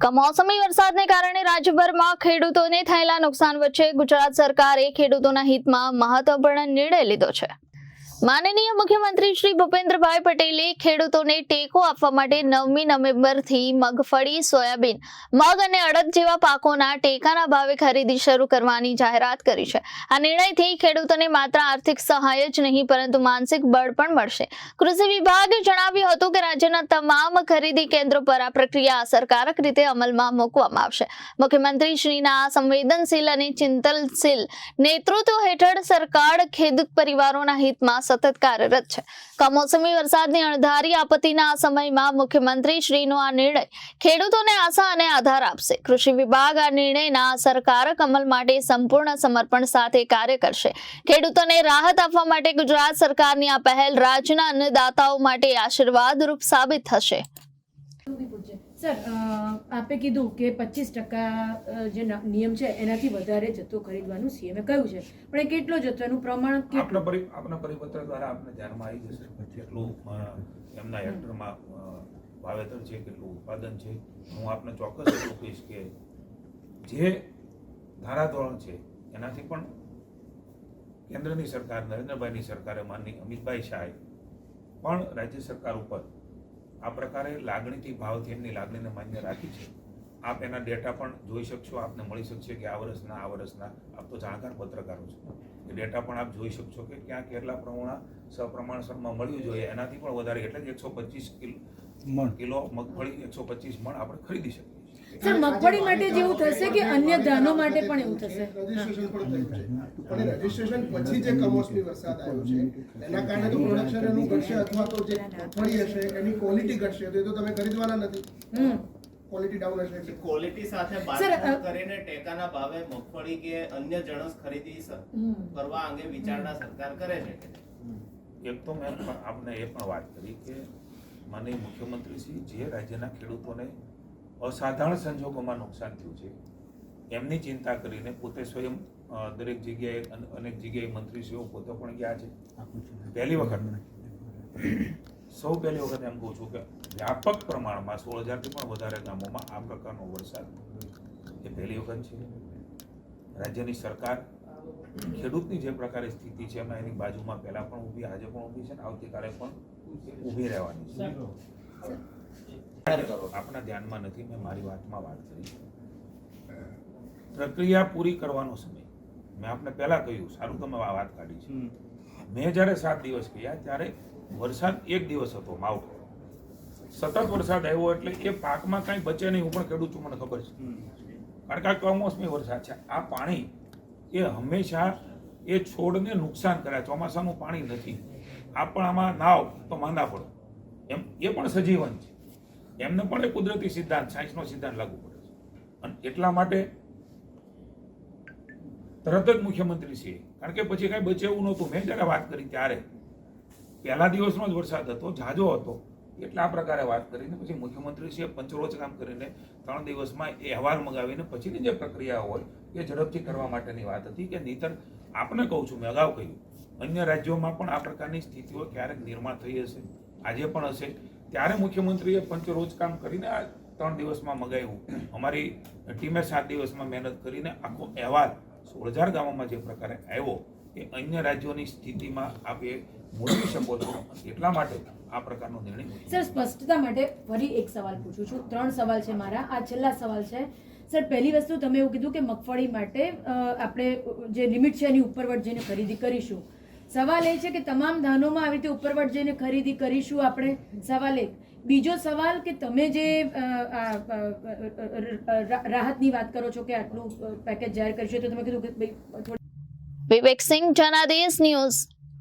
કમોસમી વરસાદને કારણે રાજ્યભરમાં ખેડૂતોને થયેલા નુકસાન વચ્ચે ગુજરાત સરકારે ખેડૂતોના હિતમાં મહત્વપૂર્ણ નિર્ણય લીધો છે. માનનીય મુખ્યમંત્રી શ્રી ભૂપેન્દ્રભાઈ પટેલે ખેડૂતોને ટેકો આપવા માટે નવમી નવેમ્બરથી મગફળી સોયાબીન, મગ અને અડદ જેવા પાકોના ટેકાના ભાવે ખરીદી શરૂ કરવાની જાહેરાત કરી છે. આ નિર્ણયથી ખેડૂતોને માત્ર આર્થિક સહાય જ નહીં, પરંતુ માનસિક બળ પણ મળશે. કૃષિ વિભાગે જણાવ્યું હતું કે રાજ્યના તમામ ખરીદી કેન્દ્રો પર આ પ્રક્રિયા અસરકારક રીતે અમલમાં મૂકવામાં આવશે. મુખ્યમંત્રી શ્રીના સંવેદનશીલ અને ચિંતનશીલ નેતૃત્વ હેઠળ સરકાર ખેડૂત પરિવારોના હિતમાં સતત કાર્યરત છે. કમોસમી વરસાદની અણધારી આપત્તિના આ સમયમાં મુખ્યમંત્રી શ્રીનો આ નિર્ણય ખેડૂતોને આશા અને આધાર આપશે. કૃષિ વિભાગ આ નિર્ણયના અસરકારક અમલ માટે સંપૂર્ણ સમર્પણ સાથે કાર્ય કરશે. ખેડૂતોને રાહત આપવા માટે ગુજરાત સરકારની આ પહેલ રાજ્યના અન્નદાતાઓ માટે આશીર્વાદરૂપ સાબિત થશે. સર આપે કીધું કે પચીસ ટકા જે નિયમ છે એનાથી વધારે જથ્થો ખરીદવાનું સીએમએ કહ્યું છે. પણ એ કેટલો જથ્થો? એનું પ્રમાણ આપના આપના પરિપત્ર દ્વારા આપને ધ્યાનમાં આવી જશે કેટલું એમના હેક્ટરમાં વાવેતર છે કેટલું ઉત્પાદન છે. હું આપને ચોક્કસ એટલું કહીશ કે જે ધારાધોરણ છે એનાથી પણ કેન્દ્રની સરકાર નરેન્દ્રભાઈની સરકારે માનની અમિતભાઈ શાહે પણ રાજ્ય સરકાર ઉપર આ પ્રકારે લાગણીથી ભાવથી એમની લાગણીને માન્ય રાખી છે. આપ એના ડેટા પણ જોઈ શકશો આપને મળી શકશે કે આ વર્ષના આ વર્ષના આપ તો જાણકાર પત્રકારો છો. એ ડેટા પણ આપ જોઈ શકશો કે ક્યાં કેટલા પ્રમાણ સપ્રમાણસરમાં મળ્યું જોઈએ. એનાથી પણ વધારે એટલે જ એકસો પચીસ કિલો કિલો મગફળી એકસો પચીસ મણ આપણે ખરીદી શકીએ. સર મગફળી માટે જેવું થશે કે અન્ય ધાનો માટે પણ એવું થશે? પણ રજીસ્ટ્રેશન પછી જે કમોસમી વરસાદ આવ્યો છે એના કારણે તો પ્રોડક્શન એનું ઘટશે અથવા તો જે મગફળી હશે એની ક્વોલિટી ઘટશે તો એ તો તમે ખરીદવાના નથી. ક્વોલિટી ડાઉન હશે. ક્વોલિટી સાથે બાતચીત કરીને ટેકાના ભાવે મગફળી કે અન્ય જણસ ખરીદી સ- કરવા અંગે વિચારણા સરકાર કરે છે એક તો મેં આપને એ પણ વાત કરી કે માનનીય મુખ્યમંત્રી શ્રી જે રાજ્યના ખેડૂતોને અસાધારણ સંજોગોમાં નુકસાન થયું છે. એમની ચિંતા કરીને પોતે સ્વયં દરેક જગ્યાએ અન- અનેક જગ્યાએ મંત્રીશ્રીઓ પોતે પણ ગયા છે. પહેલી વખત. સૌ પહેલી વખત એમ કહું છું કે વ્યાપક પ્રમાણમાં સોળ હજારથી પણ વધારે ગામોમાં આ પ્રકારનો વરસાદ એ પહેલી વખત છે. રાજ્યની સરકાર ખેડૂતની જે પ્રકારે સ્થિતિ છે એમાં એની બાજુમાં પહેલાં પણ ઊભી, આજે પણ ઊભી છે ને આવતીકાલે પણ ઊભી રહેવાની છે. આપણા ધ્યાનમાં નથી મેં મારી વાતમાં વાત કરી. પ્રક્રિયા પૂરી કરવાનો સમય. મેં આપને પહેલા કહ્યું સારું તમે આ વાત કાઢી છે. મેં જ્યારે સાત દિવસ ગયા ત્યારે વરસાદ એક દિવસ હતો માવઠો. સતત વરસાદ આવ્યો એટલે એ પાકમાં કાંઈ બચે નહીં હું પણ ખેડૂત છું મને ખબર છે. કારણ કે આ કમોસમી વરસાદ છે. આ પાણી એ હંમેશા એ છોડને નુકસાન કરે ચોમાસાનું પાણી નથી. આ પણ આમાં નાવ તો માંદા પડો. એમ એ પણ સજીવન છે. એમને પણ એ કુદરતી સિદ્ધાંત, સાયન્સનો સિદ્ધાંત લાગુ પડે છે. અને એટલા માટે તરત જ મુખ્યમંત્રી છે. કારણ કે પછી કાંઈ બચે એવું નહોતું. મેં જ્યારે વાત કરી ત્યારે, પહેલા દિવસનો જ વરસાદ હતો, ઝાઝો હતો. એટલે આ પ્રકારે વાત કરીને પછી મુખ્યમંત્રીશ્રીએ પંચરોજ કામ કરીને ત્રણ દિવસમાં એ અહેવાલ મગાવીને પછીની જે પ્રક્રિયા હોય એ ઝડપથી કરવા માટેની વાત હતી કે નહીતર આપને કહું છું, મેં અગાઉ કહ્યું, અન્ય રાજ્યોમાં પણ આ પ્રકારની સ્થિતિઓ ક્યારેક નિર્માણ થઈ હશે. આજે પણ હશે. ત્યારે મુખ્યમંત્રીએ પંચરોજ કામ કરીને આ ત્રણ દિવસમાં મગાવ્યું. અમારી ટીમે સાત દિવસમાં મહેનત કરીને આખો અહેવાલ સોળ હજાર ગામોમાં જે પ્રકારે આવ્યો, એ અન્ય રાજ્યોની સ્થિતિમાં આપે એ મૂળવી શકો છો. એટલા માટે આ પ્રકારનો નિર્ણય સર, સ્પષ્ટતા માટે ફરી એક સવાલ પૂછું છું. ત્રણ સવાલ છે મારા. આ છેલ્લા સવાલ છે. સર, પહેલી વસ્તુ તમે એવું કીધું કે મગફળી માટે આપણે જે લિમિટ છે એની ઉપરવટ જઈને ખરીદી કરીશું. સવાલ એ છે કે તમામ ધાનોમાં આવી રીતે ઉપરવટ જઈને ખરીદી કરીશું આપણે? સવાલ એક. બીજો સવાલ કે તમે જે રાહતની વાત કરો છો કે આટલું પેકેજ જાહેર કરીશું, તો તમે કીધું કે વિવેક સિંહ, જનાદેશ ન્યૂઝ.